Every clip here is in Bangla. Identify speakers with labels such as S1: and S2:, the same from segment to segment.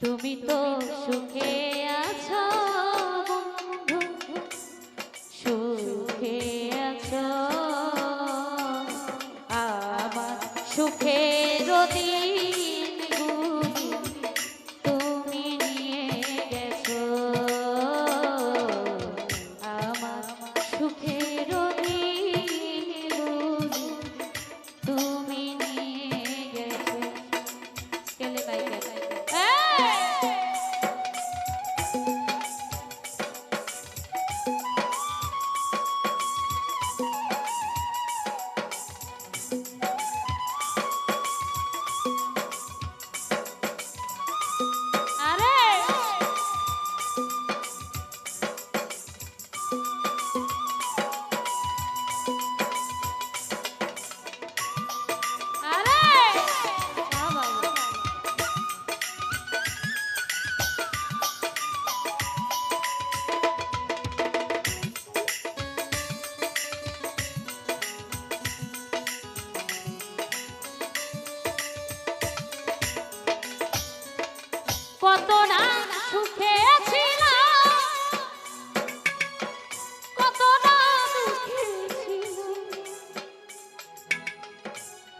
S1: তুমি তো সুখে আছো।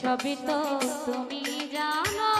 S1: সবই তো তুমি জানো।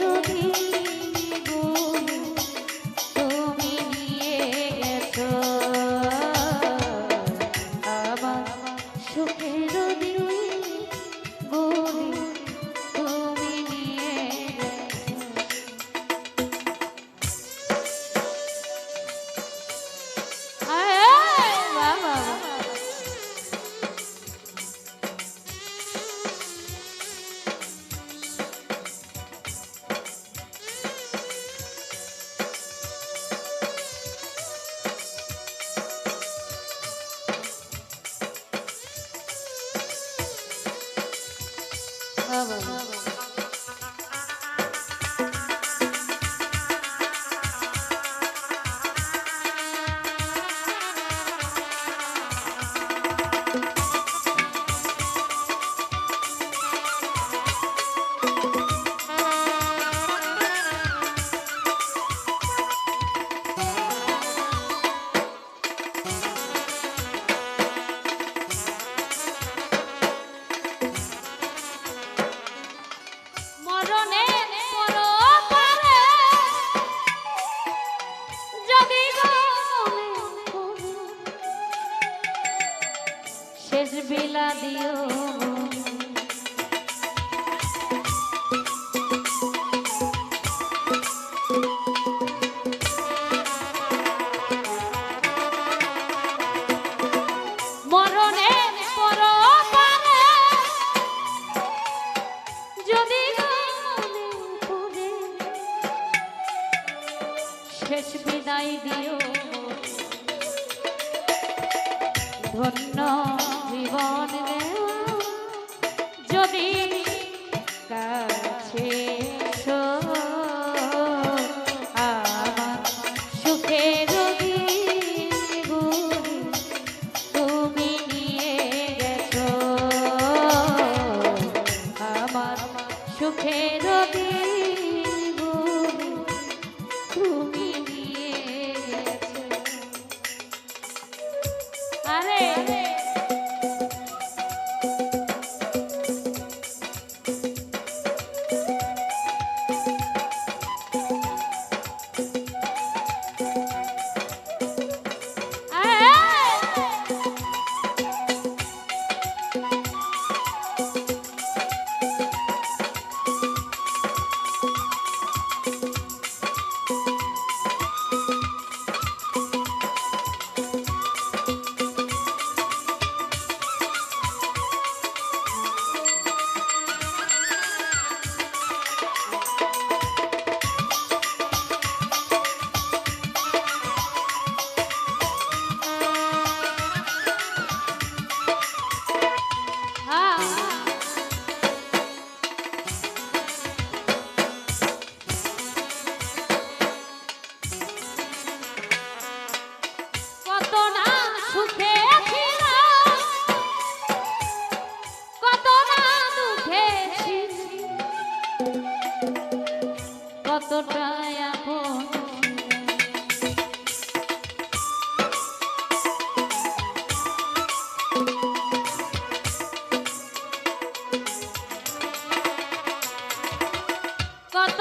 S1: রোগী Baba. দিও ধন্য জীবন যদি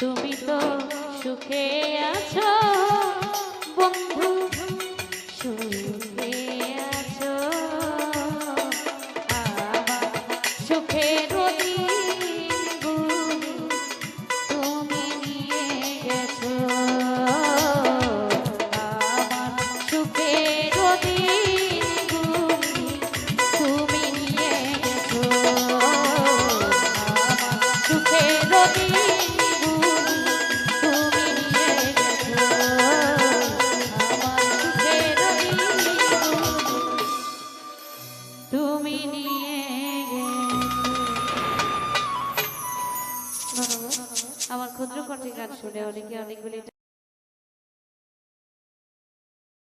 S1: তুমি তো সুখে আছো। শুনে অনেকে অনেকগুলি